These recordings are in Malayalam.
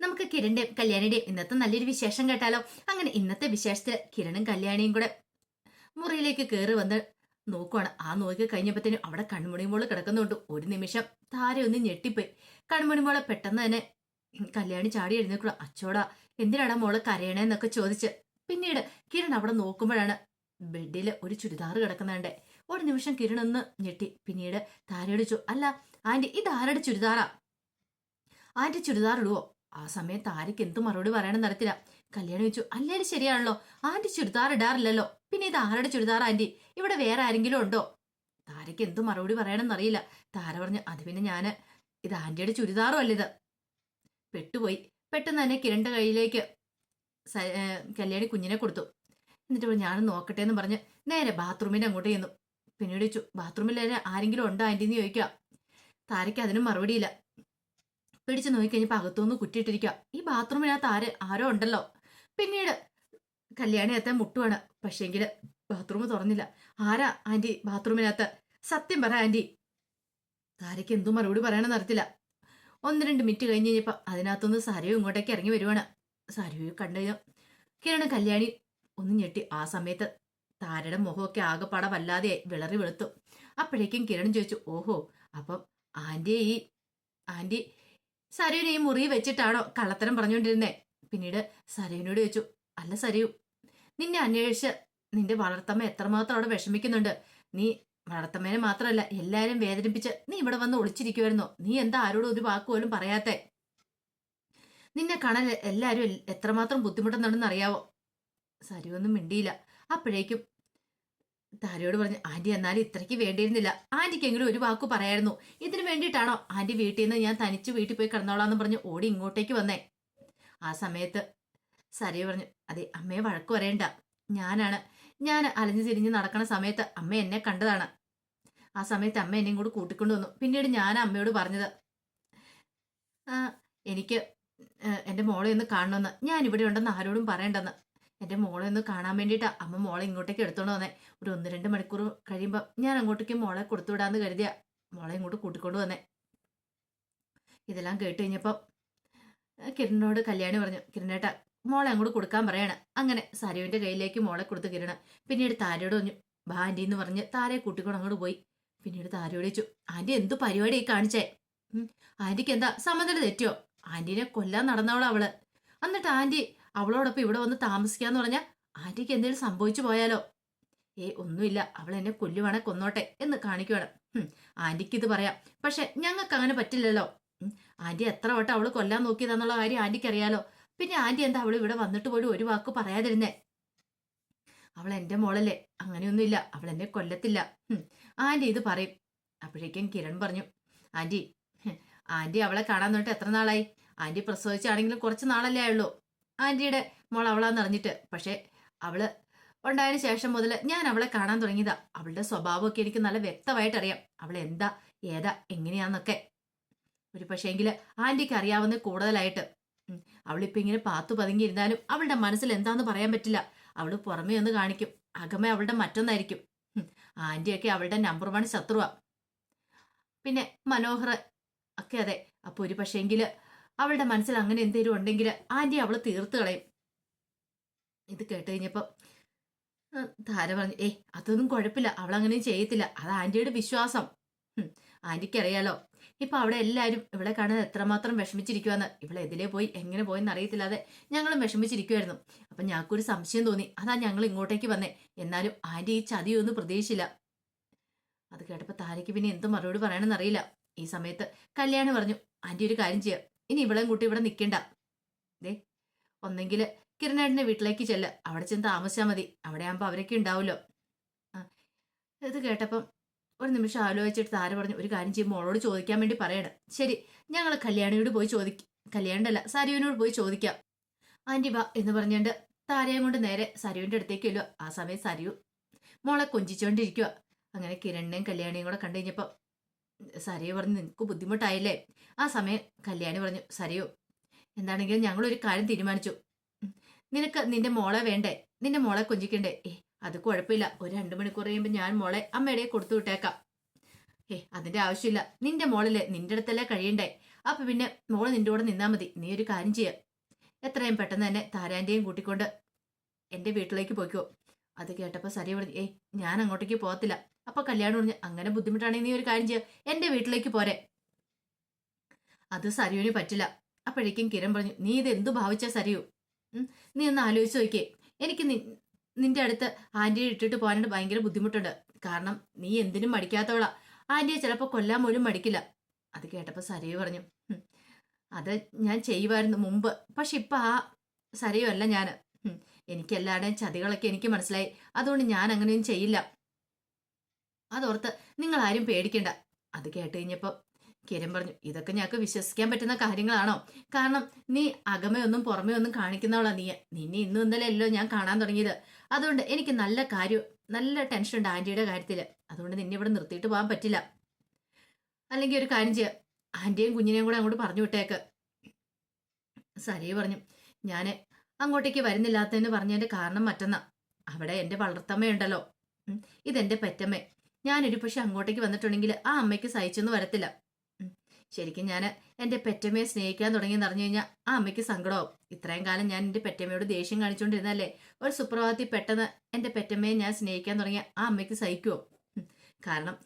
നമുക്ക് കിരണിന്റെയും കല്യാണിയുടെയും ഇന്നത്തെ നല്ലൊരു വിശേഷം കേട്ടാലോ? അങ്ങനെ ഇന്നത്തെ വിശേഷത്തിൽ കിരണും കല്യാണിയും കൂടെ മുറിയിലേക്ക് കയറി വന്ന് നോക്കുവാണ്. ആ നോക്കി കഴിഞ്ഞപ്പോഴത്തേനും അവിടെ കൺമുണിമോൾ കിടക്കുന്നുണ്ട്. ഒരു നിമിഷം താര ഒന്ന് ഞെട്ടിപ്പോയി. കൺമുണിമോളെ പെട്ടെന്ന് തന്നെ കല്യാണി ചാടി എഴുന്നേക്കുള്ള അച്ചോടാ എന്തിനാണ് മോൾ കരയണേന്നൊക്കെ ചോദിച്ച്. പിന്നീട് കിരൺ അവിടെ നോക്കുമ്പോഴാണ് ബെഡിൽ ഒരു ചുരിദാർ കിടക്കുന്നുണ്ട്. ഒരു നിമിഷം കിരൺ ഒന്ന് ഞെട്ടി. പിന്നീട് താരയോട് ചോ അല്ല ആന്റി ഇത് ആരുടെ ചുരിദാറാ? ആന്റി ചുരിദാർ ഇടുവോ ആ സമയത്ത് താരയ്ക്ക് എന്ത് മറുപടി പറയണം നടത്തില്ല കല്യാണം വെച്ചു അല്ലേലും ശരിയാണല്ലോ. ആന്റി ചുരിദാർ ഇടാറില്ലല്ലോ. പിന്നെ ഇത് ആരുടെ ചുരിദാർ ആന്റി? ഇവിടെ വേറെ ആരെങ്കിലും ഉണ്ടോ? താരയ്ക്ക് എന്ത് മറുപടി പറയണമെന്ന് അറിയില്ല. താര പറഞ്ഞു അത് പിന്നെ ഞാൻ. ഇത് ആന്റിയുടെ ചുരിദാറും അല്ലിത് പെട്ടുപോയി. പെട്ടെന്ന് തന്നെ കിരണിന്റെ കയ്യിലേക്ക് കല്യാണി കുഞ്ഞിനെ കൊടുത്തു. എന്നിട്ട് പറഞ്ഞു ഞാൻ നോക്കട്ടെ എന്ന് പറഞ്ഞ് നേരെ ബാത്റൂമിന്റെ അങ്ങോട്ട് ചെന്നു. പിന്നീട് ചോദിച്ചു ബാത്റൂമിൽ ആരെങ്കിലും ഉണ്ടോ ആന്റി? എന്ന് താരയ്ക്ക് അതിനും മറുപടിയില്ല. പിടിച്ചു നോക്കിക്കഴിഞ്ഞപ്പോൾ അകത്തുനിന്ന് കുറ്റിയിട്ടിരിക്കുക ഈ ബാത്റൂമിനകത്ത് ആര് ആരോ ഉണ്ടല്ലോ. പിന്നീട് കല്യാണി എത്താൻ മുട്ടുവാണ്. പക്ഷേങ്കിൽ ബാത്റൂം തുറന്നില്ല. ആരാ ആന്റി ബാത്റൂമിനകത്ത് സത്യം പറ ആന്റി താരയ്ക്ക് എന്തും മറുപടി പറയണമെന്ന് അറിയത്തില്ല. ഒന്ന് രണ്ട് മിനിറ്റ് കഴിഞ്ഞ് കഴിഞ്ഞപ്പോൾ അതിനകത്തുനിന്ന് സരയു ഇങ്ങോട്ടേക്ക് ഇറങ്ങി വരുവാണ്. സരയു കണ്ടു കിരണ് കല്യാണി ഒന്ന് ഞെട്ടി. ആ സമയത്ത് താരയുടെ മുഖമൊക്കെ ആകെപ്പാടെ വല്ലാതെ വിളറി വെളുത്തു. അപ്പോഴേക്കും കിരൺ ചോദിച്ചു ഓഹോ അപ്പം ആന്റി ഈ ആന്റി സരയുനെ ഈ മുറി വെച്ചിട്ടാണോ കള്ളത്തരം പറഞ്ഞുകൊണ്ടിരുന്നേ? പിന്നീട് സരയുനോട് ചോദിച്ചു അല്ല സരയു നിന്നെ അന്വേഷിച്ച് നിന്റെ വളർത്തമ്മ എത്രമാത്രം അവിടെ വിഷമിക്കുന്നുണ്ട്? നീ വളർത്തമ്മേനെ മാത്രമല്ല എല്ലാരും വേദനിപ്പിച്ച് നീ ഇവിടെ വന്ന് ഒളിച്ചിരിക്കുമായിരുന്നു നീ എന്താ ആരോടും ഒരു വാക്ക് പോലും പറയാത്തെ? നിന്നെ കാണാൻ എല്ലാരും എത്രമാത്രം ബുദ്ധിമുട്ടുന്നുണ്ടെന്ന് അറിയാവോ? സരിയൊന്നും മിണ്ടിയില്ല. അപ്പോഴേക്കും താരയോട് പറഞ്ഞു ആന്റി എന്നാലും ഇത്രയ്ക്ക് വേണ്ടിയിരുന്നില്ല. ആന്റിക്കെങ്കിലും ഒരു വാക്ക് പറയായിരുന്നു. ഇതിനു വേണ്ടിയിട്ടാണോ ആന്റി വീട്ടിൽ നിന്ന് ഞാൻ തനിച്ച് വീട്ടിൽ പോയി കിടന്നോളാന്ന് പറഞ്ഞ് ഓടി ഇങ്ങോട്ടേക്ക് വന്നേ? ആ സമയത്ത് സരയു പറഞ്ഞു അതെ അമ്മയെ വഴക്ക് പറയണ്ട. ഞാനാണ്. ഞാൻ അലഞ്ഞു തിരിഞ്ഞ് നടക്കണ സമയത്ത് അമ്മ എന്നെ കണ്ടതാണ്. ആ സമയത്ത് അമ്മ എന്നെയും കൂടി കൂട്ടിക്കൊണ്ടു വന്നു. പിന്നീട് ഞാൻ അമ്മയോട് പറഞ്ഞത് എനിക്ക് എന്റെ മോളെ ഒന്ന് കാണണമെന്ന്. ഞാൻ ഇവിടെ ഉണ്ടെന്ന് ആരോടും പറയണ്ടെന്ന്. എന്റെ മോളെ ഒന്ന് കാണാൻ വേണ്ടിയിട്ടാണ് അമ്മ മോളെ ഇങ്ങോട്ടേക്ക് എടുത്തോണ്ട് വന്നേ. ഒരു ഒന്ന് രണ്ട് മണിക്കൂർ കഴിയുമ്പോൾ ഞാൻ അങ്ങോട്ടേക്ക് മോളെ കൊടുത്തുവിടാന്ന് കരുതിയ. മോളെ ഇങ്ങോട്ട് കൂട്ടിക്കൊണ്ട് വന്നേ. ഇതെല്ലാം കേട്ട് കഴിഞ്ഞപ്പം കിരണിനോട് കല്യാണി പറഞ്ഞു കിരണേട്ട മോളെ അങ്ങോട്ട് കൊടുക്കാൻ പറയാണ്. അങ്ങനെ സരുവിന്റെ കയ്യിലേക്ക് മോളെ കൊടുത്ത് കിരണ. പിന്നീട് താരയോട് പറഞ്ഞു ബാ ആന്റി എന്ന് പറഞ്ഞ് താരയെ കൂട്ടിക്കൊണ്ട് അങ്ങോട്ട് പോയി. പിന്നീട് താരയോട് ചോദിച്ചു ആന്റി എന്ത് പരിപാടി കാണിച്ചേ? ആന്റിക്ക് എന്താ സമ്മതം തെറ്റിയോ? ആന്റീനെ കൊല്ലാൻ നടന്നവളാ അവൾ. എന്നിട്ട് ആന്റി അവളോടൊപ്പം ഇവിടെ വന്ന് താമസിക്കാന്ന് പറഞ്ഞാൽ ആന്റിക്ക് എന്തെങ്കിലും സംഭവിച്ചു പോയാലോ? ഏ ഒന്നുമില്ല. അവൾ എന്നെ കൊല്ലുവാണെ കൊന്നോട്ടെ എന്ന് കാണിക്കുവാണ്. ആന്റിക്ക് ഇത് പറയാം. പക്ഷെ ഞങ്ങൾക്ക് അങ്ങനെ പറ്റില്ലല്ലോ. ആന്റി എത്ര വട്ടം അവൾ കൊല്ലാൻ നോക്കിയതാന്നുള്ള കാര്യം ആന്റിക്ക് അറിയാലോ പിന്നെ ആന്റി എന്താ അവൾ ഇവിടെ വന്നിട്ട് പോലും ഒരു വാക്ക് പറയാതിരുന്നേ? അവൾ എന്റെ മോളല്ലേ. അങ്ങനെയൊന്നുമില്ല. അവൾ എന്നെ കൊല്ലത്തില്ല. ആന്റി ഇത് പറയും. അപ്പോഴേക്കും കിരൺ പറഞ്ഞു. ആന്റി ആന്റി അവളെ കാണാൻ തൊട്ട് എത്ര നാളായി? ആന്റി പ്രസവിച്ചാണെങ്കിലും കുറച്ച് നാളല്ലേ ആയുള്ളൂ. ആന്റിയുടെ മോൾ അവളാന്ന് അറിഞ്ഞിട്ട്. പക്ഷേ അവൾ ഉണ്ടായതിനു ശേഷം മുതൽ ഞാൻ അവളെ കാണാൻ തുടങ്ങിയതാ. അവളുടെ സ്വഭാവമൊക്കെ എനിക്ക് നല്ല വ്യക്തമായിട്ട് അറിയാം. അവൾ എന്താ ഏതാ എങ്ങനെയാന്നൊക്കെ. ഒരു പക്ഷേങ്കിൽ ആന്റിക്ക് അറിയാവുന്ന കൂടുതലായിട്ട്. അവളിപ്പോൾ അവളിപ്പോ ഇങ്ങനെ പാത്തു പതുങ്ങിയിരുന്നാലും അവളുടെ മനസ്സിൽ എന്താന്ന് പറയാൻ പറ്റില്ല. അവൾ പുറമേ ഒന്ന് കാണിക്കും. അകമേ അവളുടെ മറ്റൊന്നായിരിക്കും. ആന്റിയൊക്കെ അവളുടെ നമ്പർ വൺ ശത്രുവാ. പിന്നെ മനോഹർ ഒക്കെ അതെ. അപ്പോൾ ഒരു പക്ഷേങ്കിൽ അവളുടെ മനസ്സിൽ അങ്ങനെ എന്തെങ്കിലും ഉണ്ടെങ്കിൽ ആന്റി അവൾ തീർത്ത് കളയും. ഇത് കേട്ട് കഴിഞ്ഞപ്പോ ആ, താര പറഞ്ഞു ഏ അതൊന്നും കുഴപ്പമില്ല. അവൾ അങ്ങനെ ചെയ്യത്തില്ല. അത് ആന്റിയുടെ വിശ്വാസം. ആന്റിക്കറിയാലോ ഇപ്പൊ അവിടെ എല്ലാരും ഇവിടെ കാണാൻ എത്രമാത്രം വിഷമിച്ചിരിക്കുവാന്ന്. ഇവിടെ എതിലെ പോയി എങ്ങനെ പോയെന്ന് അറിയത്തില്ലാതെ ഞങ്ങളും വിഷമിച്ചിരിക്കുമായിരുന്നു അപ്പൊ ഞങ്ങൾക്കൊരു സംശയം തോന്നി. അതാ ഞങ്ങൾ ഇങ്ങോട്ടേക്ക് വന്നേ. എന്നാലും ആന്റി ഈ ചതിയൊന്നും പ്രതീക്ഷിച്ചില്ല. അത് കേട്ടപ്പോൾ താരയ്ക്ക് പിന്നെ എന്ത് മറുപടി പറയണമെന്നറിയില്ല ഈ സമയത്ത് കല്യാണി പറഞ്ഞു ആന്റി ഒരു കാര്യം ചെയ്യാം. ഇനി ഇവളെയും കൂട്ടി ഇവിടെ നിൽക്കണ്ട ദേ ഒന്നെങ്കിൽ കിരണേട്ടന്റെ വീട്ടിലേക്ക് ചെല്ല. അവിടെ ചെന്ന് താമസിച്ചാൽ മതി. അവിടെ ആകുമ്പോൾ അവരൊക്കെ ഉണ്ടാവുമല്ലോ. ഇത് കേട്ടപ്പം ഒരു നിമിഷം ആലോചിച്ചിട്ട് താര പറഞ്ഞു ഒരു കാര്യം ചെയ്യുമ്പോൾ മോളോട് ചോദിക്കാൻ വേണ്ടി പറയണം ശരി ഞങ്ങൾ കല്യാണിയോട് പോയി ചോദിക്കും കല്യാണിയല്ല സരുവിനോട് പോയി ചോദിക്കാം. ആന്റി വാ എന്ന് പറഞ്ഞുകൊണ്ട് താരയും കൊണ്ട് നേരെ സരുവിന്റെ അടുത്തേക്ക് വല്ലോ ആ സമയം സരു മോളെ കൊഞ്ചിച്ചോണ്ടിരിക്കുക അങ്ങനെ കിരണിനെയും കല്യാണിയും കൂടെ കണ്ടു സരയു പറഞ്ഞു നിനക്ക് ബുദ്ധിമുട്ടായില്ലേ? ആ സമയം കല്യാണി പറഞ്ഞു സരയു എന്താണെങ്കിലും ഞങ്ങളൊരു കാര്യം തീരുമാനിച്ചു. നിനക്ക് നിന്റെ മോളെ വേണ്ടേ? നിന്റെ മോളെ കൊഞ്ചിക്കണ്ടേ? ഏ അത് കുഴപ്പമില്ല. ഒരു രണ്ടു മണിക്കൂർ കഴിയുമ്പോൾ ഞാൻ മോളെ അമ്മയുടെ കൊടുത്തു വിട്ടേക്കാം. ഏ അതിന്റെ ആവശ്യമില്ല. നിന്റെ മോളല്ലേ നിന്റെ അടുത്തല്ലേ കഴിയണ്ടേ? അപ്പൊ പിന്നെ മോൾ നിന്റെ കൂടെ നിന്നാ മതി. നീ ഒരു കാര്യം ചെയ്യാം. എത്രയും പെട്ടെന്ന് തന്നെ താരാന്റെയും കൂട്ടിക്കൊണ്ട് എന്റെ വീട്ടിലേക്ക് പോയിക്കോ. അത് കേട്ടപ്പോൾ സരി പറഞ്ഞു ഏയ് ഞാൻ അങ്ങോട്ടേക്ക് പോകത്തില്ല. അപ്പൊ കല്യാണം പറഞ്ഞു അങ്ങനെ ബുദ്ധിമുട്ടാണെങ്കിൽ നീ ഒരു കാര്യം ചെയ്യുക എന്റെ വീട്ടിലേക്ക് പോരെ. അത് സരിയുവിന് പറ്റില്ല. അപ്പോഴേക്കും കിരൺ പറഞ്ഞു നീ ഇത് എന്തു ഭാവിച്ച സരിയു? നീ ഒന്ന് ആലോചിച്ച് നോക്കിയേ. എനിക്ക് നിന്റെ അടുത്ത് ആന്റിയെ ഇട്ടിട്ട് പോകാനായിട്ട് ഭയങ്കര ബുദ്ധിമുട്ടുണ്ട്. കാരണം നീ എന്തിനും മടിക്കാത്തവളാ. ആന്റിയെ ചിലപ്പോൾ കൊല്ലാൻ പോലും മടിക്കില്ല. അത് കേട്ടപ്പോൾ സരയു പറഞ്ഞു അത് ഞാൻ ചെയ്യുമായിരുന്നു മുമ്പ്. പക്ഷെ ഇപ്പൊ ആ സരയു അല്ല ഞാൻ എനിക്ക് എല്ലാവരുടെയും ചതികളൊക്കെ എനിക്ക് മനസ്സിലായി. അതുകൊണ്ട് ഞാൻ അങ്ങനെയൊന്നും ചെയ്യില്ല. അതോർത്ത് നിങ്ങൾ ആരും പേടിക്കണ്ട. അത് കേട്ട് കഴിഞ്ഞപ്പോൾ കിരൺ പറഞ്ഞു ഇതൊക്കെ ഞങ്ങൾക്ക് വിശ്വസിക്കാൻ പറ്റുന്ന കാര്യങ്ങളാണോ? കാരണം നീ അകമയൊന്നും പുറമേ ഒന്നും കാണിക്കുന്നവളാ നീ നിന്നെ ഇന്നും ഇന്നലെയല്ലോ ഞാൻ കാണാൻ തുടങ്ങിയത്. അതുകൊണ്ട് എനിക്ക് നല്ല കാര്യം നല്ല ടെൻഷൻ ഉണ്ട് ആന്റിയുടെ കാര്യത്തിൽ അതുകൊണ്ട് നിന്നെ ഇവിടെ നിർത്തിയിട്ട് പോകാൻ പറ്റില്ല. അല്ലെങ്കിൽ ഒരു കാര്യം ചെയ്യാം. ആന്റിയും കുഞ്ഞിനെയും കൂടെ അങ്ങോട്ട് പറഞ്ഞു വിട്ടേക്ക്. സരിയെ പറഞ്ഞു ഞാൻ അങ്ങോട്ടേക്ക് വരുന്നില്ലാത്തതിന് പറഞ്ഞതിന്റെ കാരണം മറ്റന്നാ. അവിടെ എന്റെ വളർത്തമ്മയുണ്ടല്ലോ. ഇതെന്റെ പെറ്റമ്മ. ഞാനൊരു പക്ഷെ അങ്ങോട്ടേക്ക് വന്നിട്ടുണ്ടെങ്കിൽ ആ അമ്മയ്ക്ക് സഹിച്ചൊന്നും വരത്തില്ല. ശരിക്കും ഞാൻ എന്റെ പെറ്റമ്മയെ സ്നേഹിക്കാൻ തുടങ്ങിയെന്ന് അറിഞ്ഞു കഴിഞ്ഞാൽ ആ അമ്മയ്ക്ക് സങ്കടമാവും. ഇത്രയും കാലം ഞാൻ എന്റെ പെറ്റമ്മയോട് ദേഷ്യം കാണിച്ചുകൊണ്ടിരുന്നല്ലേ ഒരു സുപ്രഭാതത്തിൽ പെട്ടെന്ന് എന്റെ പെറ്റമ്മയെ ഞാൻ സ്നേഹിക്കാൻ തുടങ്ങിയ ആ അമ്മയ്ക്ക് സഹിക്കുമോ കാരണം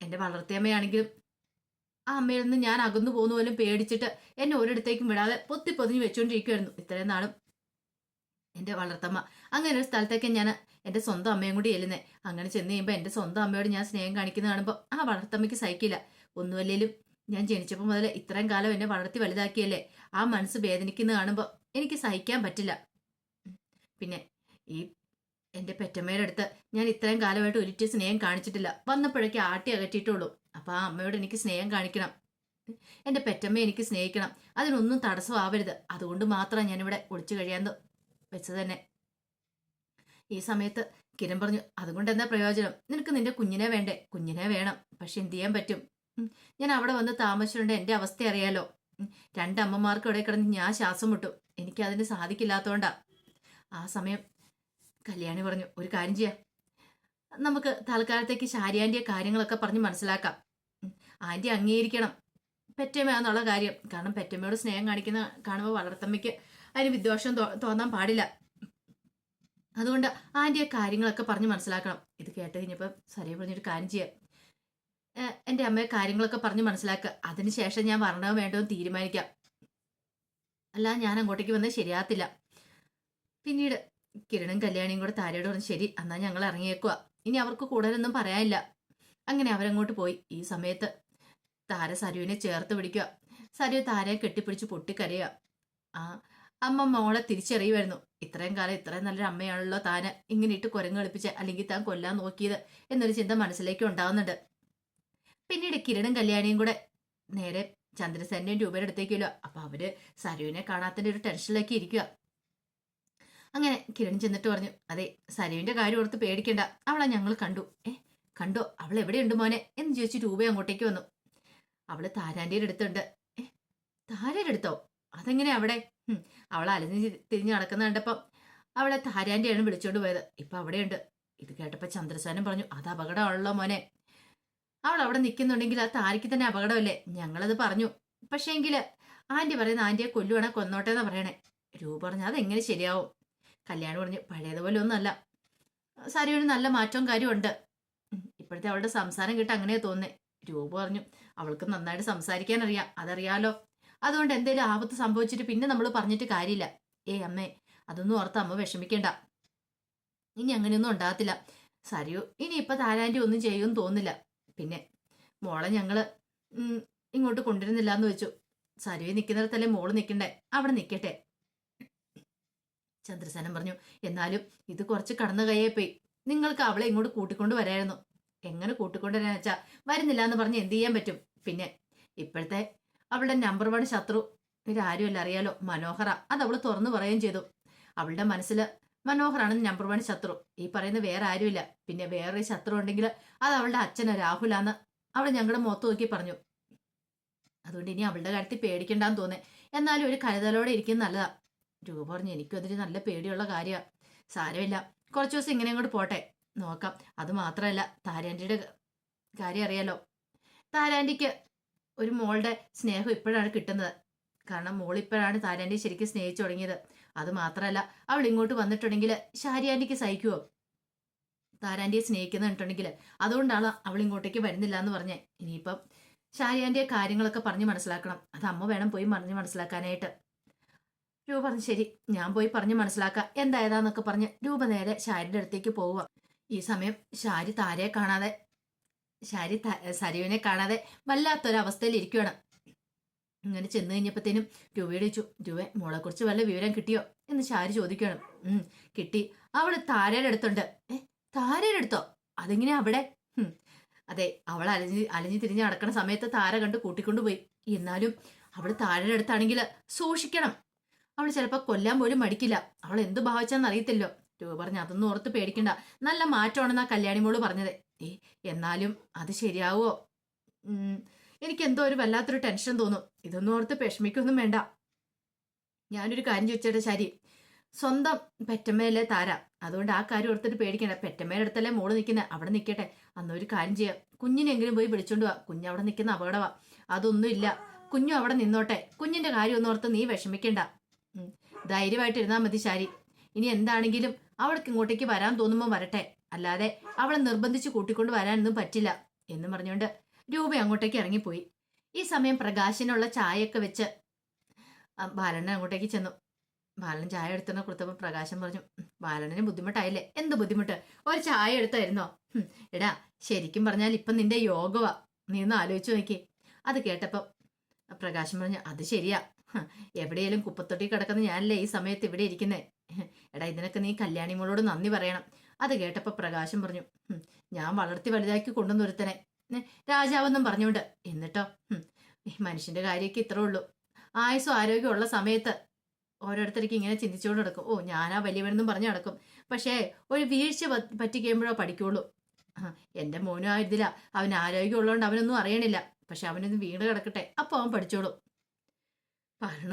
എന്റെ വളർത്തിയമ്മയാണെങ്കിലും ആ അമ്മയിൽ നിന്ന് ഞാൻ അകന്നു പോകുന്ന പോലും പേടിച്ചിട്ട് എന്നെ ഒരിടത്തേക്കും വിടാതെ പൊത്തി പൊതിഞ്ഞ് വെച്ചുകൊണ്ടിരിക്കുമായിരുന്നു ഇത്രയും നാളും എന്റെ വളർത്തമ്മ. അങ്ങനെ ഒരു സ്ഥലത്തേക്ക് ഞാൻ എന്റെ സ്വന്തം അമ്മയും കൂടി എല്ലുന്നേ അങ്ങനെ ചെന്ന് കഴിയുമ്പോൾ എന്റെ സ്വന്തം അമ്മയോട് ഞാൻ സ്നേഹം കാണിക്കുന്ന കാണുമ്പോൾ ആ വളർത്തമ്മയ്ക്ക് സഹിക്കില്ല. ഒന്നുമല്ലേലും ഞാൻ ജനിച്ചപ്പോൾ മുതൽ ഇത്രയും കാലം എന്നെ വളർത്തി വലുതാക്കിയല്ലേ? ആ മനസ്സ് വേദനിക്കുന്ന കാണുമ്പോൾ എനിക്ക് സഹിക്കാൻ പറ്റില്ല. പിന്നെ ഈ എന്റെ പെറ്റമ്മയുടെ അടുത്ത് ഞാൻ ഇത്രയും കാലമായിട്ട് ഒരിറ്റ് സ്നേഹം കാണിച്ചിട്ടില്ല. വന്നപ്പോഴേക്ക് ആട്ടി അകറ്റിയിട്ടുള്ളൂ. അപ്പോൾ ആ അമ്മയോട് എനിക്ക് സ്നേഹം കാണിക്കണം. എന്റെ പെറ്റമ്മയെ എനിക്ക് സ്നേഹിക്കണം. അതിനൊന്നും തടസ്സമാവരുത് അതുകൊണ്ട് മാത്രമാണ് ഞാനിവിടെ ഒളിച്ചു കഴിയാൻ വെച്ചത് തന്നെ ഈ സമയത്ത് കിരൺ പറഞ്ഞു അതുകൊണ്ട് എന്താ പ്രയോജനം? നിനക്ക് നിന്റെ കുഞ്ഞിനെ വേണ്ടേ? കുഞ്ഞിനെ വേണം. പക്ഷെ എന്ത് ചെയ്യാൻ പറ്റും? ഞാൻ അവിടെ വന്ന് താമസിച്ചിട്ടുണ്ട് എന്റെ അവസ്ഥ അറിയാലോ. രണ്ടമ്മമാർക്ക് ഇവിടെ കിടന്ന് ഞാൻ ശ്വാസം മുട്ടു. എനിക്ക് അതിന് സാധിക്കില്ലാത്തോണ്ടാ. ആ സമയം കല്യാണി പറഞ്ഞു ഒരു കാര്യം ചെയ്യാം. നമുക്ക് തൽക്കാലത്തേക്ക് ശാരിയാന്റെ കാര്യങ്ങളൊക്കെ പറഞ്ഞ് മനസ്സിലാക്കാം. ആന്റി അംഗീകരിക്കണം. പെറ്റമ്മ എന്നുള്ള കാര്യം. കാരണം പെറ്റമ്മയോട് സ്നേഹം കാണിക്കുന്ന കാണുമ്പോൾ വളർത്തമ്മയ്ക്ക് അതിന് വിദ്വേഷം തോന്നാൻ പാടില്ല. അതുകൊണ്ട് ആന്റിയെ കാര്യങ്ങളൊക്കെ പറഞ്ഞ് മനസ്സിലാക്കണം. ഇത് കേട്ട് കഴിഞ്ഞപ്പോൾ സരിയ പറഞ്ഞൊരു കാര്യം ചെയ്യാം. എന്റെ അമ്മയെ കാര്യങ്ങളൊക്കെ പറഞ്ഞ് മനസ്സിലാക്കുക അതിനുശേഷം ഞാൻ വരണോ വേണ്ടോ എന്ന് തീരുമാനിക്കാം. അല്ല ഞാൻ അങ്ങോട്ടേക്ക് വന്നത് ശരിയാത്തില്ല പിന്നീട് കിരണും കല്യാണിയും കൂടെ താരയോട് പറഞ്ഞു ശരി എന്നാൽ ഞങ്ങൾ ഇറങ്ങിയേക്കുക ഇനി അവർക്ക് കൂടുതലൊന്നും പറയാനില്ല. അങ്ങനെ അവരങ്ങോട്ട് പോയി. ഈ സമയത്ത് താര സരുവിനെ ചേർത്ത് പിടിക്കുക. സരു താരയെ കെട്ടിപ്പിടിച്ച് പൊട്ടിക്കരയുക. ആ അമ്മ മോളെ തിരിച്ചറിയുമായിരുന്നു. ഇത്രയും കാലം ഇത്രയും നല്ലൊരു അമ്മയാണല്ലോ താന്. ഇങ്ങനെ ഇട്ട് കുരങ്ങ് കളിപ്പിച്ച് അല്ലെങ്കിൽ താൻ കൊല്ലാൻ നോക്കിയത് എന്നൊരു ചിന്ത മനസ്സിലേക്ക് ഉണ്ടാവുന്നുണ്ട്. പിന്നീട് കിരണും കല്യാണിയും കൂടെ നേരെ ചന്ദ്രസേനയും രൂപയുടെ അടുത്തേക്കല്ലോ അപ്പൊ അവർ സരുവിനെ കാണാത്തതിന്റെ ഒരു ടെൻഷനിലേക്ക് ഇരിക്കുക അങ്ങനെ കിരൺ ചെന്നിട്ട് പറഞ്ഞു അതെ സരുവിന്റെ കാര്യം ഓർത്ത് പേടിക്കണ്ട. അവളെ ഞങ്ങൾ കണ്ടു. ഏ കണ്ടോ? അവൾ എവിടെയുണ്ട് മോനെ? എന്ന് ചോദിച്ച് രൂപ അങ്ങോട്ടേക്ക് വന്നു. അവൾ താരാന്റെ അടുത്തുണ്ട്. ഏ താരയുടെ അടുത്തോ? അതെങ്ങനെ അവിടെ? അവൾ അലഞ്ഞ് തിരിഞ്ഞ് നടക്കുന്ന കണ്ടപ്പം അവളെ താരാന്റെയാണ് വിളിച്ചോണ്ട് പോയത്. ഇപ്പൊ അവിടെയുണ്ട്. ഇത് കേട്ടപ്പോ ചന്ദ്രസേനൻ പറഞ്ഞു അത് അപകടമാണല്ലോ മോനെ. അവൾ അവിടെ നിൽക്കുന്നുണ്ടെങ്കിൽ ആ താരയ്ക്ക് തന്നെ അപകടമല്ലേ? ഞങ്ങളത് പറഞ്ഞു. പക്ഷേങ്കിൽ ആന്റി പറയുന്ന ആന്റിയെ കൊല്ലുവാണെ കൊന്നോട്ടെ എന്ന് പറയണേ. രൂപ പറഞ്ഞു അതെങ്ങനെ ശരിയാവും? കല്യാണം പറഞ്ഞു പഴയതുപോലെ ഒന്നല്ല. സാരിയൊരു നല്ല മാറ്റവും കാര്യമുണ്ട് ഇപ്പോഴത്തെ അവളുടെ സംസാരം കേട്ട് അങ്ങനെയാ തോന്നുന്നേ. രൂപ പറഞ്ഞു അവൾക്ക് നന്നായിട്ട് സംസാരിക്കാൻ അറിയാം അതറിയാലോ? അതുകൊണ്ട് എന്തേലും ആപത്ത് സംഭവിച്ചിട്ട് പിന്നെ നമ്മൾ പറഞ്ഞിട്ട് കാര്യമില്ല. ഏ അമ്മേ അതൊന്നും ഓർത്ത് അമ്മ വിഷമിക്കേണ്ട. ഇനി അങ്ങനെയൊന്നും ഉണ്ടാകത്തില്ല. സരിയോ ഇനി ഇപ്പൊ താരാന്റെ ഒന്നും ചെയ്യുമെന്ന് തോന്നില്ല പിന്നെ മോളെ ഞങ്ങൾ ഇങ്ങോട്ട് കൊണ്ടുവരുന്നില്ല എന്ന് വെച്ചു. സരുവി നിൽക്കുന്നിടത്തല്ലേ മോൾ നിൽക്കണ്ടേ അവിടെ നിൽക്കട്ടെ ചന്ദ്രസേനൻ പറഞ്ഞു എന്നാലും ഇത് കുറച്ച് കടന്നു കയ്യേ പോയി. നിങ്ങൾക്ക് അവളെ ഇങ്ങോട്ട് കൂട്ടിക്കൊണ്ട് വരായിരുന്നു. എങ്ങനെ കൂട്ടിക്കൊണ്ടുവരാന്ന് വെച്ചാൽ വെച്ചാ വരുന്നില്ല എന്ന് പറഞ്ഞ് എന്ത് ചെയ്യാൻ പറ്റും? പിന്നെ ഇപ്പോഴത്തെ അവളുടെ നമ്പർ വൺ ശത്രു. ഇതാരുമല്ല അറിയാലോ? മനോഹര. അത് അവൾ തുറന്നു പറയുകയും ചെയ്തു. അവളുടെ മനസ്സിൽ മനോഹറാണ് നമ്പർ വൺ ശത്രു. ഈ പറയുന്ന വേറെ ആരുമില്ല. പിന്നെ വേറൊരു ശത്രു ഉണ്ടെങ്കിൽ അത് അവളുടെ അച്ഛന് രാഹുലാന്ന് അവൾ ഞങ്ങളുടെ മുഖത്ത് നോക്കി പറഞ്ഞു. അതുകൊണ്ട് ഇനി അവളുടെ കാര്യത്തിൽ പേടിക്കണ്ടെന്ന് തോന്നേ എന്നാലും ഒരു കരുതലോടെ ഇരിക്കുന്ന നല്ലതാ. രൂപ പറഞ്ഞു എനിക്കും അതിന് നല്ല പേടിയുള്ള കാര്യമാണ് സാരമില്ല. കുറച്ച് ദിവസം ഇങ്ങനെ അങ്ങോട്ട് പോട്ടെ. നോക്കാം. അത് മാത്രമല്ല താരാന്റിയുടെ കാര്യം അറിയാലോ? താരാന്റിക്ക് ഒരു മോളുടെ സ്നേഹം ഇപ്പോഴാണ് കിട്ടുന്നത്. കാരണം മോൾ ഇപ്പോഴാണ് താരാന്റെ ശരിക്കും സ്നേഹിച്ചു തുടങ്ങിയത്. അത് മാത്രമല്ല അവൾ ഇങ്ങോട്ട് വന്നിട്ടുണ്ടെങ്കിൽ ഷാരിയാന്റിക്ക് സഹിക്കുമോ താരാന്റെ സ്നേഹിക്കുന്നുണ്ടെങ്കിൽ അതുകൊണ്ടാണ് അവൾ ഇങ്ങോട്ടേക്ക് വരുന്നില്ല എന്ന് പറഞ്ഞേ. ഇനിയിപ്പം ഷാരിയാന്റെ കാര്യങ്ങളൊക്കെ പറഞ്ഞ് മനസ്സിലാക്കണം. അത് അമ്മ വേണം പോയി പറഞ്ഞ് മനസ്സിലാക്കാനായിട്ട്. രൂപ പറഞ്ഞു ശരി ഞാൻ പോയി പറഞ്ഞ് മനസ്സിലാക്കാം. എന്തായതാന്നൊക്കെ പറഞ്ഞ് രൂപ നേരെ ഷാരിയുടെ അടുത്തേക്ക് പോവുക ഈ സമയം ഷാരി താരയെ കാണാതെ ഷാരി സരുവിനെ കാണാതെ വല്ലാത്തൊരവസ്ഥയിൽ ഇരിക്കുകയാണ് ഇങ്ങനെ ചെന്ന് കഴിഞ്ഞപ്പോഴത്തേനും രൂപയുടെ ചോദിച്ചു രൂപ മോളെ കുറിച്ച് വല്ല വിവരം കിട്ടിയോ? എന്ന് ശാരി ചോദിക്കണം ഉം കിട്ടി. അവൾ താരയുടെ അടുത്തുണ്ട്. ഏ താരയുടെ അടുത്തോ? അതെങ്ങനെ അവിടെ? അതെ അവൾ അലഞ്ഞ് അലഞ്ഞു തിരിഞ്ഞ് നടക്കുന്ന സമയത്ത് താര കണ്ട് കൂട്ടിക്കൊണ്ടുപോയി. എന്നാലും അവൾ താരയുടെ അടുത്താണെങ്കിൽ സൂക്ഷിക്കണം. അവൾ ചിലപ്പോൾ കൊല്ലാൻ പോലും മടിക്കില്ല. അവൾ എന്ത് ഭാവിച്ചാന്ന് അറിയത്തില്ലോ രൂപ പറഞ്ഞു അതൊന്നും ഓർത്ത് പേടിക്കണ്ട. നല്ല മാറ്റമാണെന്നാ കല്യാണി മോൾ പറഞ്ഞത്. ഏ എന്നാലും അത് ശരിയാവോ? എനിക്ക് എന്തോ ഒരു വല്ലാത്തൊരു ടെൻഷൻ തോന്നും. ഇതൊന്നും ഓർത്ത് വിഷമിക്കൊന്നും വേണ്ട. ഞാനൊരു കാര്യം ചോദിച്ചേട്ടെ ശരി. സ്വന്തം പെറ്റമ്മയല്ലേ താര? അതുകൊണ്ട് ആ കാര്യം ഓർത്തിട്ട് പേടിക്കണ്ട. പെറ്റമ്മയുടെ അടുത്തല്ലേ മോൾ നിൽക്കുന്നത് അവിടെ നിൽക്കട്ടെ അന്നൊരു കാര്യം ചെയ്യാം. കുഞ്ഞിനെങ്കിലും പോയി വിളിച്ചോണ്ട് വാ. കുഞ്ഞ് അവിടെ നിൽക്കുന്ന അപകടമാ അതൊന്നും ഇല്ല. കുഞ്ഞു അവിടെ നിന്നോട്ടെ. കുഞ്ഞിന്റെ കാര്യം ഒന്നും ഓർത്ത് നീ വിഷമിക്കണ്ട. ധൈര്യമായിട്ട് ഇരുന്നാൽ മതി ശാരി. ഇനി എന്താണെങ്കിലും അവൾക്ക് ഇങ്ങോട്ടേക്ക് വരാൻ തോന്നുമ്പോൾ വരട്ടെ. അല്ലാതെ അവളെ നിർബന്ധിച്ച് കൂട്ടിക്കൊണ്ട് വരാനൊന്നും പറ്റില്ല എന്ന് പറഞ്ഞുകൊണ്ട് രൂപ അങ്ങോട്ടേക്ക് ഇറങ്ങിപ്പോയി. ഈ സമയം പ്രകാശിനുള്ള ചായയൊക്കെ വെച്ച് ബാലൻ അങ്ങോട്ടേക്ക് ചെന്നു. ബാലൻ ചായ എടുത്തുന്ന കൊടുത്തപ്പോൾ പ്രകാശം പറഞ്ഞു "ഉം, ബാലണ്ണന് ബുദ്ധിമുട്ടായില്ലേ? എന്ത് ബുദ്ധിമുട്ട്? ഒരു ചായ എടുത്തായിരുന്നോ? എടാ ശരിക്കും പറഞ്ഞാൽ ഇപ്പം നിന്റെ യോഗവാ. നീ ഒന്ന് ആലോചിച്ചു നോക്കി. അത് കേട്ടപ്പം പ്രകാശം പറഞ്ഞു അത് ശരിയാ. എവിടെയെങ്കിലും കുപ്പത്തൊട്ടി കിടക്കുന്ന ഞാനല്ലേ ഈ സമയത്ത് ഇവിടെ ഇരിക്കുന്നേ? എടാ ഇതിനൊക്കെ നീ കല്യാണിമോളോട് നന്ദി പറയണം. അത് കേട്ടപ്പോൾ പ്രകാശം പറഞ്ഞു ഞാൻ വളർത്തി വലുതാക്കി കൊണ്ടുവന്നൊരുത്തനെ രാജാവെന്നും പറഞ്ഞുകൊണ്ട്. എന്നിട്ടോ? ഈ മനുഷ്യന്റെ കാര്യമൊക്കെ ഇത്രേ ഉള്ളൂ. ആയുസ്സും ആരോഗ്യം ഉള്ള സമയത്ത് ഓരോരുത്തർക്ക് ഇങ്ങനെ ചിന്തിച്ചുകൊണ്ട് നടക്കും. ഓ ഞാനാ വലിയവനെന്നും പറഞ്ഞു നടക്കും. പക്ഷേ ഒരു വീഴ്ച പറ്റി കഴിയുമ്പോഴോ പഠിക്കുള്ളൂ. എന്റെ മോനും ആയിരുന്നില്ല. അവൻ ആരോഗ്യം ഉള്ളതുകൊണ്ട് അവനൊന്നും അറിയണില്ല. പക്ഷെ അവനൊന്ന് വീണ് കിടക്കട്ടെ. അപ്പോൾ അവൻ പഠിച്ചോളൂ.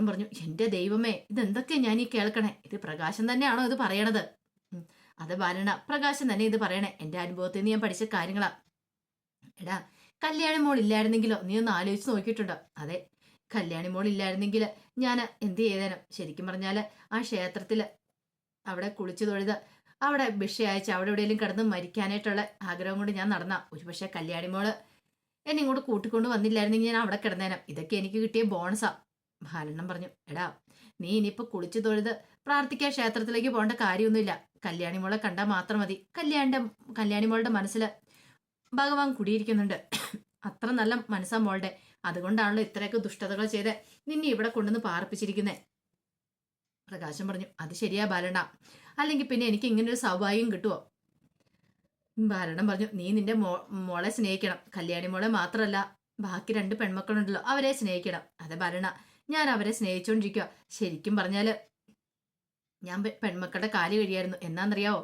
പറഞ്ഞു എന്റെ ദൈവമേ ഇതെന്തൊക്കെയാ ഞാൻ ഈ കേൾക്കണേ? ഇത് പ്രകാശം തന്നെയാണോ ഇത് പറയണത്? അത് ബാലണ പ്രകാശം തന്നെ ഇത് പറയണേ. എന്റെ അനുഭവത്തിൽ നിന്ന് ഞാൻ പഠിച്ച കാര്യങ്ങളാ. എടാ കല്യാണി മോൾ ഇല്ലായിരുന്നെങ്കിലോ? നീ ഒന്ന് ആലോചിച്ച് നോക്കിയിട്ടുണ്ടോ? അതെ കല്യാണി മോൾ ഇല്ലായിരുന്നെങ്കിൽ ഞാൻ എന്ത് ചെയ്തേനും? ശരിക്കും പറഞ്ഞാൽ ആ ക്ഷേത്രത്തിൽ അവിടെ കുളിച്ചു തൊഴുത് അവിടെ ഭിക്ഷ അയച്ച് അവിടെ എവിടെയെങ്കിലും കിടന്ന് മരിക്കാനായിട്ടുള്ള ആഗ്രഹം കൊണ്ട് ഞാൻ നടന്ന. ഒരു പക്ഷേ കല്യാണി മോൾ എന്നെ ഇങ്ങോട്ട് കൂട്ടിക്കൊണ്ട് വന്നില്ലായിരുന്നെങ്കിൽ ഞാൻ അവിടെ കിടന്നേനം. ഇതൊക്കെ എനിക്ക് കിട്ടിയ ബോണസാ ബാലണ്ണം പറഞ്ഞു എടാ നീ ഇനിയിപ്പോ കുളിച്ചു തൊഴുത് പ്രാർത്ഥിക്കാൻ ക്ഷേത്രത്തിലേക്ക് പോകേണ്ട കാര്യമൊന്നുമില്ല. കല്യാണി മോളെ കണ്ടാൽ മാത്രം മതി. കല്യാണിന്റെ കല്യാണി മോളുടെ മനസ്സിൽ ഭഗവാൻ കുടിയിരിക്കുന്നുണ്ട്. അത്ര നല്ല മനസ്സാ മോളുടെ. അതുകൊണ്ടാണല്ലോ ഇത്രയൊക്കെ ദുഷ്ടതകൾ ചെയ്ത് നിന്നെ ഇവിടെ കൊണ്ടുവന്ന് പാർപ്പിച്ചിരിക്കുന്നേ. പ്രകാശം പറഞ്ഞു അത് ശരിയാ ബാലണ അല്ലെങ്കിൽ പിന്നെ എനിക്ക് ഇങ്ങനെ ഒരു സൗഭാഗ്യം കിട്ടുമോ ബാലണം പറഞ്ഞു നീ നിന്റെ മോ മോളെ സ്നേഹിക്കണം. കല്യാണി മോളെ മാത്രമല്ല ബാക്കി രണ്ട് പെൺമക്കളുണ്ടല്ലോ അവരെ സ്നേഹിക്കണം. അതെ ബാലണ്ണ ഞാൻ അവരെ സ്നേഹിച്ചുകൊണ്ടിരിക്കുക ശരിക്കും പറഞ്ഞാൽ ഞാൻ പെൺമക്കളുടെ കാൽ കഴിയായിരുന്നു എന്നാന്നറിയാവോ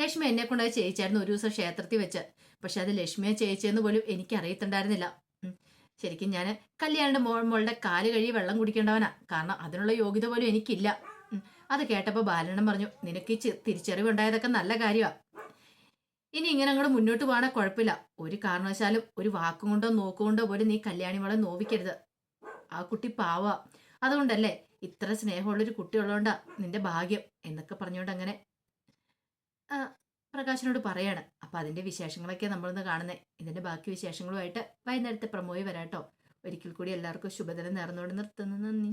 ലക്ഷ്മി എന്നെ കൊണ്ടത് ചെയ്യിച്ചായിരുന്നു ഒരു ദിവസം ക്ഷേത്രത്തിൽ വെച്ച്. പക്ഷെ അത് ലക്ഷ്മിയെ ചെയ്യിച്ചെന്ന് പോലും എനിക്ക് അറിയത്തുണ്ടായിരുന്നില്ല ശരിക്കും ഞാൻ കല്യാണിന്റെ മോൾ മോളുടെ കാൽ കഴുകി വെള്ളം കുടിക്കേണ്ടവനാ. കാരണം അതിനുള്ള യോഗ്യത പോലും എനിക്കില്ല. അത് കേട്ടപ്പോൾ ബാലണ്ണം പറഞ്ഞു നിനക്ക് ഈ തിരിച്ചറിവുണ്ടായതൊക്കെ നല്ല കാര്യമാ ഇനി ഇങ്ങനെ അങ്ങോട്ട് മുന്നോട്ട് പോകണ കുഴപ്പമില്ല. ഒരു കാരണവശാലും ഒരു വാക്കും കൊണ്ടോ നോക്കുകൊണ്ടോ പോലും നീ കല്യാണി മോളെ നോവിക്കരുത്. ആ കുട്ടി പാവ. അതുകൊണ്ടല്ലേ ഇത്ര സ്നേഹമുള്ളൊരു കുട്ടി ഉള്ളതുകൊണ്ടാ നിന്റെ ഭാഗ്യം എന്നൊക്കെ പറഞ്ഞുകൊണ്ട് അങ്ങനെ പ്രകാശനോട് പറയാണ്. അപ്പൊ അതിന്റെ വിശേഷങ്ങളൊക്കെ നമ്മളൊന്ന് കാണുന്നത് ഇതിന്റെ ബാക്കി വിശേഷങ്ങളുമായിട്ട് വൈകുന്നേരത്തെ പ്രമോയി വരാട്ടോ. ഒരിക്കൽ കൂടി എല്ലാവർക്കും ശുഭദിനം നേർന്നുകൊണ്ട് നിർത്തുന്നു. നന്ദി.